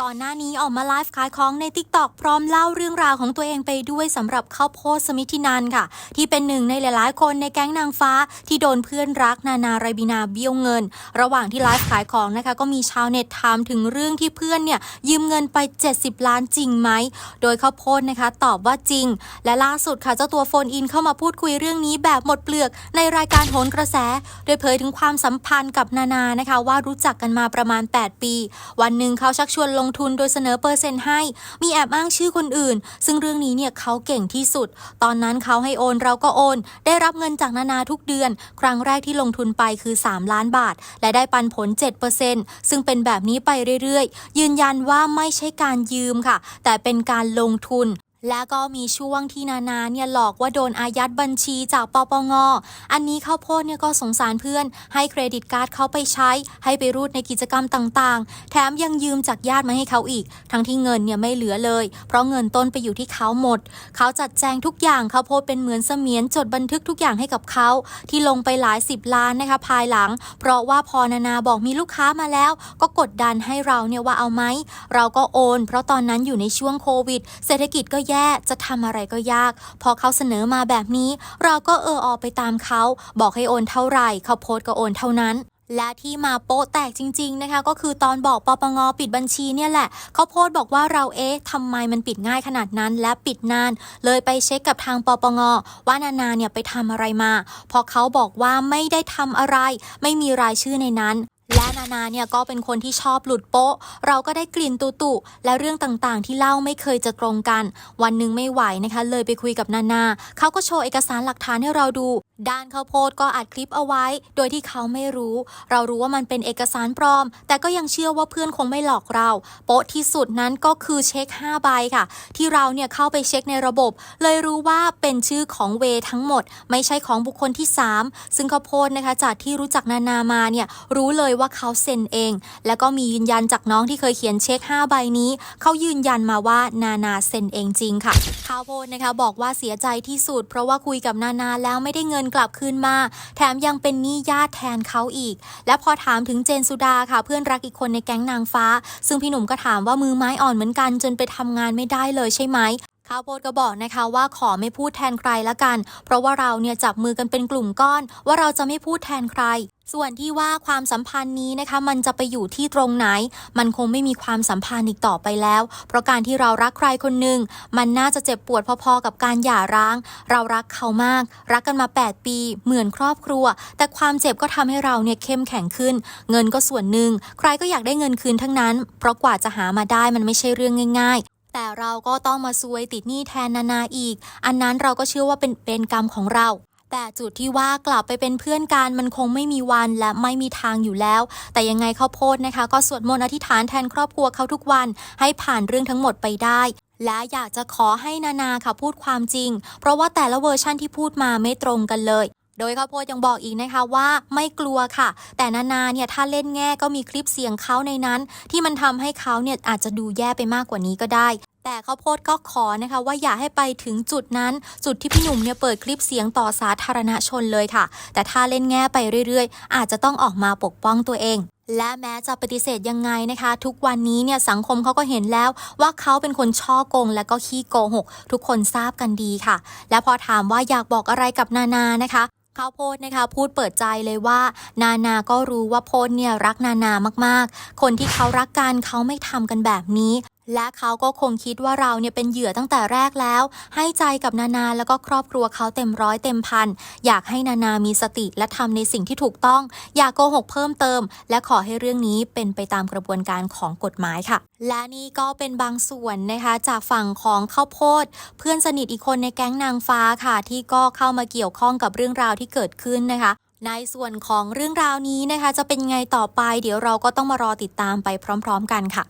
ก่อนหน้านี้ออกมาไลฟ์ขายของใน t ิ k t o k พร้อมเล่าเรื่องราวของตัวเองไปด้วยสำหรับข้าวโพดสมิธินันค่ะ ที่เป็นหนึ่งในหลายๆ คนในแก๊งนางฟ้าที่โดนเพื่อนรักนานาไรบินาเบี้ยวเงิน ระหว่างที่ไลฟ์ขายของนะคะ ก็มีชาวเน็ตถามถึงเรื่องที่เพื่อนเนี่ยยืมเงินไป 70 ล้านจริงไหม โดยข้าวโพดนะคะ ตอบว่าจริง และล่าสุดค่ะเจ้าตัวโฟนอินเข้ามาพูดคุยเรื่องนี้แบบหมดเปลือกในรายการโหนกระแส โดยเผยถึงความสัมพันธ์กับนานานะคะ ว่ารู้จักกันมาประมาณ 8 ปี วันหนึ่งเขาชักชวนลงงทุนโดยเสนอเปอร์เซ็นต์ให้ มีแอบอ้างชื่อคนอื่น ซึ่งเรื่องนี้เนี่ยเขาเก่งที่สุด ตอนนั้นเขาให้โอนเราก็โอน ได้รับเงินจากนานาทุกเดือน ครั้งแรกที่ลงทุนไปคือ 3 ล้านบาท และได้ปันผล 7%ซึ่งเป็นแบบนี้ไปเรื่อยๆ ยืนยันว่าไม่ใช่การยืมค่ะ แต่เป็นการลงทุน และก็มีช่วงที่นานาเนี่ยหลอกว่าโดนอายัดบัญชีจากปปง อันนี้ข้าวโพดเนี่ยก็สงสารเพื่อน ให้เครดิตการ์ดเขาไปใช้ ให้ไปรูดในกิจกรรมต่างๆ แถมยังยืมจากญาติมาให้เขาอีก ทั้งที่เงินเนี่ยไม่เหลือเลย เพราะเงินต้นไปอยู่ที่เขาหมด เขาจัดแจงทุกอย่างข้าวโพดเป็นเหมือนเสมียนจดบันทึกทุกอย่างให้กับเขาที่ลงไปหลายสิบล้านนะคะภายหลัง เพราะว่าพอนานาบอกมีลูกค้ามาแล้ว ก็กดดันให้เราเนี่ยว่าเอาไหมเราก็โอน เพราะตอนนั้นอยู่ในช่วงโควิด เศรษฐกิจก็แย่จะทำอะไรก็ยาก พอเขาเสนอมาแบบนี้ เราก็เออออไปตามเขา บอกให้โอนเท่าไหร่เขาโพสก็โอนเท่านั้นและที่มาโป๊ะแตกจริง ๆ นะคะ ก็คือตอนบอกปปงปิดบัญชีเนี่ยแหละเขาโพสต์บอกว่าเราเอ๊ะทำไมมันปิดง่ายขนาดนั้น และปิดนาน เลยไปเช็คกับทางปปงว่านานาเนี่ยไปทำอะไรมา พอเขาบอกว่าไม่ได้ทำอะไร ไม่มีรายชื่อในนั้น นานาเนี่ยก็เป็นคนที่ชอบหลุดโป๊ะ เราก็ได้กลิ่นตุตุและเรื่องต่างๆ ที่เล่าไม่เคยจะตรงกัน วันหนึ่งไม่ไหวนะคะ เลยไปคุยกับนานาเขาก็โชว์เอกสารหลักฐานให้เราดู ด้านข้าวโพดก็อัดคลิปเอาไว้ โดยที่เขาไม่รู้ เรารู้ว่ามันเป็นเอกสารปลอม แต่ก็ยังเชื่อว่าเพื่อนคงไม่หลอกเรา โป๊ะที่สุดนั้นก็คือเช็ค5ใบค่ะ ที่เราเนี่ยเข้าไปเช็คในระบบ เลยรู้ว่าเป็นชื่อของเวทั้งหมด ไม่ใช่ของบุคคลที่ 3 ซึ่งข้าวโพดนะคะจากที่รู้จักนานามาเนี่ยรู้เลยว่าเขาเซ็นเอง แล้วก็มียืนยันจากน้องที่เคยเขียนเช็ค 5 ใบนี้ เขายืนยันมาว่านานาเซ็นเองจริงค่ะข้าวโพดนะคะบอกว่าเสียใจที่สุด เพราะว่าคุยกับนานาแล้วไม่ได้เงินกลับคืนมา แถมยังเป็นหนี้ญาติแทนเขาอีก และพอถามถึงเจนสุดาค่ะเพื่อนรักอีกคนในแก๊งนางฟ้า ซึ่งพี่หนุ่มก็ถามว่ามือไม้อ่อนเหมือนกันจนไปทำงานไม่ได้เลยใช่ไหม ข้าวโพดก็บอกนะคะว่าขอไม่พูดแทนใครละกัน เพราะว่าเราเนี่ยจับมือกันเป็นกลุ่มก้อน ว่าเราจะไม่พูดแทนใคร ส่วนที่ว่าความสัมพันธ์นี้นะคะ มันจะไปอยู่ที่ตรงไหน มันคงไม่มีความสัมพันธ์อีกต่อไปแล้ว เพราะการที่เรารักใครคนหนึ่งมันน่าจะเจ็บปวดพอๆกับการหย่าร้าง เรารักเขามาก รักกันมา 8 ปี เหมือนครอบครัว แต่ความเจ็บก็ทำให้เราเนี่ยเข้มแข็งขึ้น เงินก็ส่วนหนึ่งใครก็อยากได้เงินคืนทั้งนั้น เพราะกว่าจะหามาได้มันไม่ใช่เรื่องง่าย แต่เราก็ต้องมาซวยติดหนี้แทนนานาอีก อันนั้นเราก็เชื่อว่าเป็นเป็นกรรมของเรา แต่จุดที่ว่ากลับไปเป็นเพื่อนกันมันคงไม่มีวันและไม่มีทางอยู่แล้ว แต่ยังไงข้าวโพดนะคะ ก็สวดมนต์อธิษฐานแทนครอบครัวเขาทุกวัน ให้ผ่านเรื่องทั้งหมดไปได้และอยากจะขอให้นานาค่ะพูดความจริง เพราะว่าแต่ละเวอร์ชั่นที่พูดมาไม่ตรงกันเลย โดยข้าวโพดยังบอกอีกนะคะว่าไม่กลัวค่ะ แต่นานาเนี่ยถ้าเล่นแง่ก็มีคลิปเสียงเขาในนั้น ที่มันทำให้เขาเนี่ยอาจจะดูแย่ไปมากกว่านี้ก็ได้แต่ข้าวโพดก็ขอนะคะว่าอย่าให้ไปถึงจุดนั้น จุดที่พี่หนุ่มเนี่ยเปิดคลิปเสียงต่อสาธารณชนเลยค่ะ แต่ถ้าเล่นแง่ไปเรื่อยๆ อาจจะต้องออกมาปกป้องตัวเอง และแม้จะปฏิเสธยังไงนะคะ ทุกวันนี้เนี่ยสังคมเขาก็เห็นแล้วว่าเขาเป็นคนช่อโกง และก็ขี้โกหก ทุกคนทราบกันดีค่ะ และพอถามว่าอยากบอกอะไรกับนานานะคะ ข้าวโพดนะคะพูดเปิดใจเลยว่า นานาก็รู้ว่าโพดเนี่ยรักนานามากๆ คนที่เขารักกันเขาไม่ทำกันแบบนี้ และเขาก็คงคิดว่าเราเนี่ยเป็นเหยื่อตั้งแต่แรกแล้ว ให้ใจกับนานาแล้วก็ครอบครัวเขาเต็มร้อยเต็มพัน อยากให้นานามีสติและทำในสิ่งที่ถูกต้อง อย่ากโกหกเพิ่มเติม และขอให้เรื่องนี้เป็นไปตามกระบวนการของกฎหมายค่ะ และนี่ก็เป็นบางส่วนนะคะจากฝั่งของข้าวโพด เพื่อนสนิทอีกคนในแก๊งนางฟ้าค่ะ ที่ก็เข้ามาเกี่ยวข้องกับเรื่องราวที่เกิดขึ้นนะคะในส่วนของเรื่องราวนี้นะคะ จะเป็นไงต่อไป เดี๋ยวเราก็ต้องมารอติดตามไปพร้อม ๆ กันค่ะ